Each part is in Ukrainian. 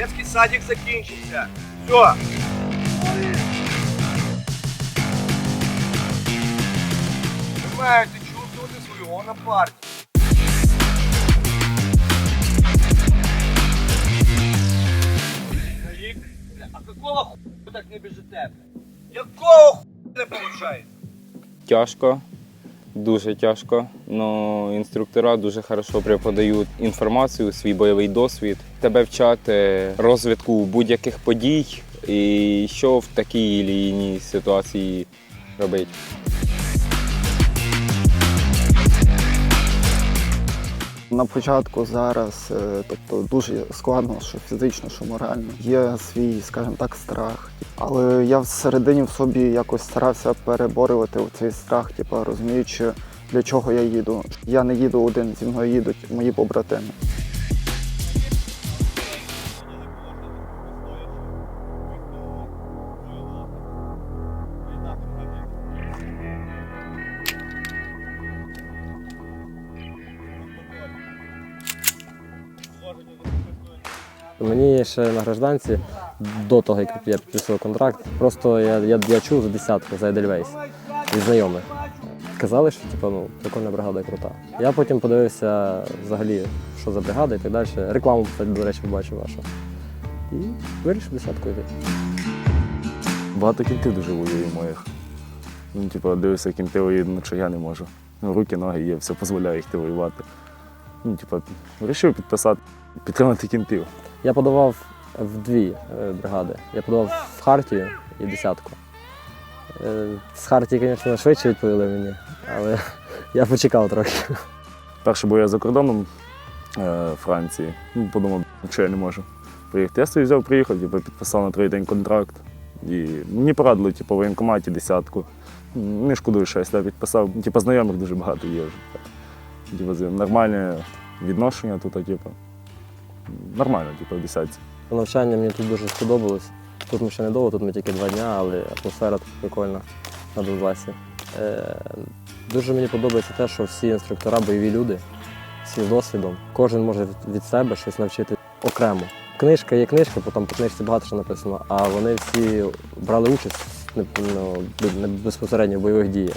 Детський садик закінчився. Все. Понимаю, своего напарника. Рік, а какого хуя так не біжите? Якого хуя не получається? Тяжко, дуже тяжко. але інструктора дуже хорошо преподають інформацію, свій бойовий досвід. Тебе вчати розвитку будь-яких подій і що в такій чи ситуації робити. На початку зараз, е, тобто дуже складно, що фізично, що морально. Є свій, скажімо так, страх. Але я всередині в собі якось старався переборювати цей страх, типу, розуміючи, для чого я їду. Я не їду один, зі мною їдуть мої побратими. Мені ще на гражданці, до того, як я підписував контракт, просто я, я, я чув за десятку за Едельвейс від знайомих. Казали, що типу, ну, прикольна бригада крута. Я потім подивився взагалі, що за бригада і так далі. Рекламу, до речі, побачив вашу. І вирішив десятку йти. Багато кінтів дуже воює моїх. Ну, типу, дивишся, кінти воюють, ну, що я не можу. Ну, Руки, ноги є, все дозволяє їх воювати. Ну, типу, вирішив підписати, підтримати кінтів. Я подавав в дві е, бригади. Я подавав в Хартію і десятку. Е, З Хартії, звісно, швидше відповіли мені, але я почекав трохи. Перше був я за кордоном е, Франції. Ну, подумав, що я не можу приїхати. Я собі взяв, приїхав, типу, підписав на третій день контракт. І мені порадили, типу, в воєнкоматі десятку. Не шкодую, що я підписав. Типу, знайомих дуже багато є вже. Типу, нормальне відношення тут, типу. Нормально, типу, в десятці. Навчання мені тут дуже сподобалось. Тут ми ще не довго, тут ми тільки два дня, але атмосфера тут прикольна на Донбасі. Е, дуже мені подобається те, що всі інструктора бойові люди, всі з досвідом. Кожен може від- себе щось навчити окремо. Книжка є книжка, потім по книжці багато що написано, а вони всі брали участь ну, безпосередньо в бойових діях.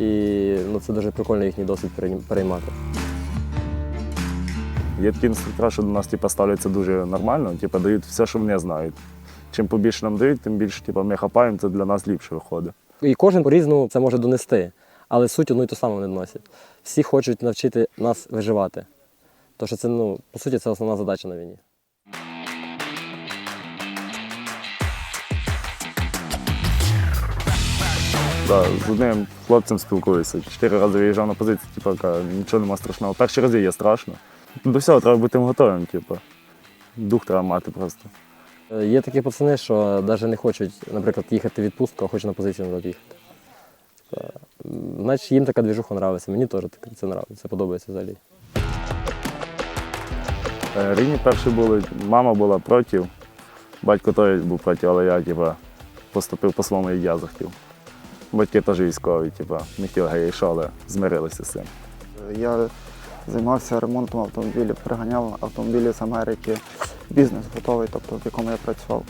І ну, це дуже прикольно їхній досвід перейм- переймати. Є такі інструктори, що до нас типу, ставляться дуже нормально, типу, дають все, що вони знають. Чим побільше нам дають, тим більше типу, ми хапаємо, це для нас ліпше виходить. І кожен по-різному це може донести, але суть одну і ту саму вони доносять. Всі хочуть навчити нас виживати. Тому що це, ну, по суті, це основна задача на війні. Да, з одним хлопцем спілкуюся. Чотири рази виїжджав на позицію, типу, каже, нічого нема страшного. Перші рази є страшно. До всього треба бути готовим, типу. Дух треба мати просто. Е, Є такі пацани, що навіть не хочуть, наприклад, їхати в відпустку, а хочуть на позицію назад їхати. Значить, їм така двіжуха подобається. Мені теж це це подобається взагалі. Е, Рівні перші були, мама була проти, батько теж був проти, але я типу, поступив по своєму, як я захотів. Батьки теж військові, типу, не хотіли гей, що, але змирилися з цим. Я займався ремонтом автомобілів, приганяв автомобілі з Америки. Бізнес готовий, тобто в якому я працював.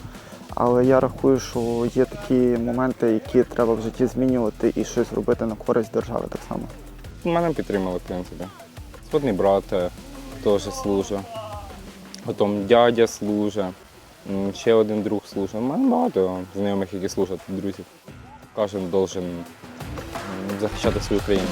Але я рахую, що є такі моменти, які треба в житті змінювати і щось робити на користь держави так само. Мене підтримали, в принципі. Сводний брат е, теж служить. Потім дядя служить, ще один друг служить. У мене багато знайомих, які служать, друзів. Кожен должен захищати свою країну.